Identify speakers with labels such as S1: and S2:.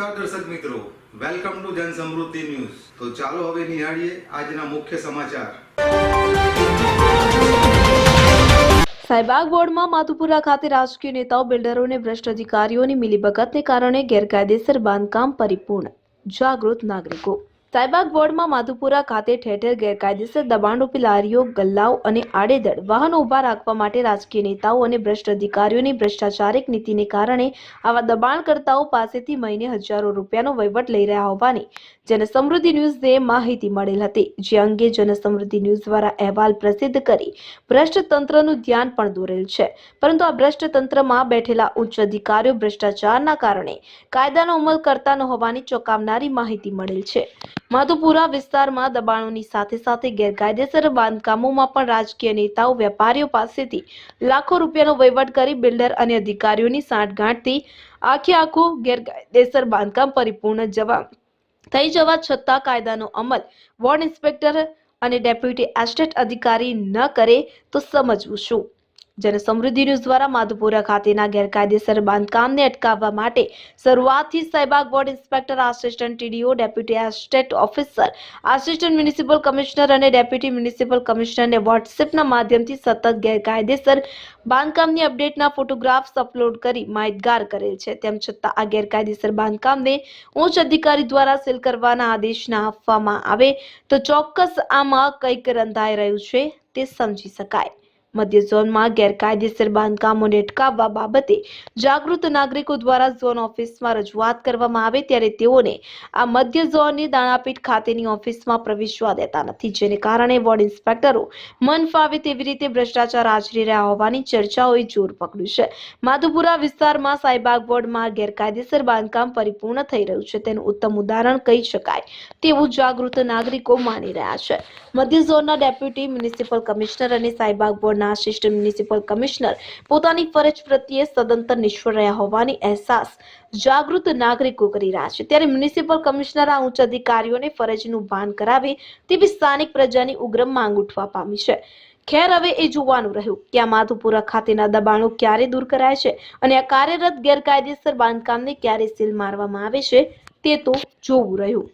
S1: નમસ્કાર દર્શક મિત્રો. વેલકમ ટુ જન સમૃદ્ધિ ન્યૂઝ તો ચાલો હવે નિહાળીએ આજના મુખ્ય સમાચાર.
S2: સાયબાગ વોર્ડમાં માધુપુરા ખાતે રાજકીય નેતાઓ બિલ્ડરોને ભ્રષ્ટ અધિકારીઓની મિલીભગતને કારણે ગેરકાયદેસર બાંધકામ પરિપૂર્ણ. જાગૃત નાગરિકો. સાયબાગ વોર્ડમાં માધુપુરા ખાતે ઠેર ઠેર ગેરકાયદેસર દબાણરૂપી લારીઓ, ગલ્લાઓ અને આડેધડ વાહનો ઊભા રાખવા માટે રાજકીય નેતાઓ અને ભ્રષ્ટ અધિકારીઓની ભ્રષ્ટાચારિક નીતિને કારણે આવા દબાણકર્તાઓ પાસેથી મહિને હજારો રૂપિયાનો વહીવટ લઈ રહ્યા હોવાની જનસમૃદ્ધિ ન્યૂઝે માહિતી મળેલ હતી. જે અંગે જનસમૃદ્ધિ ન્યૂઝ દ્વારા અહેવાલ પ્રસિદ્ધ કરી ભ્રષ્ટ તંત્રનું ધ્યાન પણ દોરેલ છે. પરંતુ આ ભ્રષ્ટ તંત્રમાં બેઠેલા ઉચ્ચ અધિકારીઓ ભ્રષ્ટાચારના કારણે કાયદાનો અમલ કરતા ન હોવાની ચોંકાવનારી માહિતી મળેલ છે. માધુપુરા વિસ્તારમાં દબાણોની સાથે સાથે ગેરકાયદેસર બાંધકામોમાં પણ રાજકીય નેતાઓ, વેપારીઓ પાસેથી લાખો રૂપિયાનો વહીવટ કરી બિલ્ડર અને અધિકારીઓની સાંઠગાંઠથી આખે આખું ગેરકાયદેસર બાંધકામ પરિપૂર્ણ જવા થઈ જવા છતાં કાયદાનો અમલ વોર્ડ ઇન્સ્પેક્ટર અને ડેપ્યુટી એસ્ટેટ અધિકારી ન કરે તો સમજવું શું? જનસમૃદ્ધિ ન્યૂઝ દ્વારા માધુપુરા ખાતેના ગેરકાયદેસર બાંધકામને અટકાવવા માટે શરૂઆતથી Saibag ward inspector, assistant TDO, deputy estate officer, assistant municipal commissioner અને ડેપ્યુટી મ્યુનિસિપલ કમિશનરને વોટ્સએપના માધ્યમથી સતત ગેરકાયદેસર બાંધકામની અપડેટના ફોટોગ્રાફ્સ અપલોડ કરી માહિતગાર કરેલ છે. તેમ છતાં આ ગેરકાયદેસર બાંધકામને ઉચ્ચ અધિકારી દ્વારા સીલ કરવાના આદેશ ના આપવામાં આવે તો ચોક્કસ આમાં કંઈક રંધાઈ રહ્યું છે તે સમજી શકાય. મધ્ય ઝોનમાં ગેરકાયદેસર બાંધકામોને અટકાવવા બાબતે જાગૃત નાગરિકો દ્વારા ઝોન ઓફિસમાં રજૂઆત કરવામાં આવે ત્યારે તેઓને આ મધ્ય ઝોનની દાણાપીઠ ખાતેની ઓફિસમાં પ્રવેશવા દેતા નથી, જેને કારણે વોર્ડ ઇન્સ્પેક્ટરો મન ફાવે તેવી રીતે ભ્રષ્ટાચાર આચરી રહ્યા હોવાની ચર્ચાઓએ જોર પકડ્યું છે. માધુપુરા વિસ્તારમાં સાઈબાગ વોર્ડમાં ગેરકાયદેસર બાંધકામ પરિપૂર્ણ થઈ રહ્યું છે. તેનું ઉત્તમ ઉદાહરણ કહી શકાય તેવું જાગૃત નાગરિકો માની રહ્યા છે. મધ્ય ઝોનના ડેપ્યુટી મ્યુનિસિપલ કમિશનર અને સાઈબાગ બોર્ડના આસિસ્ટન્ટ મ્યુનિસિપલ કમિશનર પોતાની ફરજ પ્રત્યે સદંતર નિષ્ફળ રહ્યા હોવાની અહેસાસ જાગૃત નાગરિકો કરી રહ્યા છે. ત્યારે મ્યુનિસિપલ કમિશનર આ ઉચ્ચ અધિકારીઓને ફરજનું ભાન કરાવે તેવી સ્થાનિક પ્રજાની ઉગ્ર માંગ ઉઠવા પામી છે. ખેર હવે એ જોવાનું રહ્યું કે આ માધુપુરા ખાતેના દબાણો ક્યારે દૂર કરાય છે અને આ કાર્યરત ગેરકાયદેસર બાંધકામને ક્યારે સીલ મારવામાં આવે છે તે તો જોવું રહ્યું.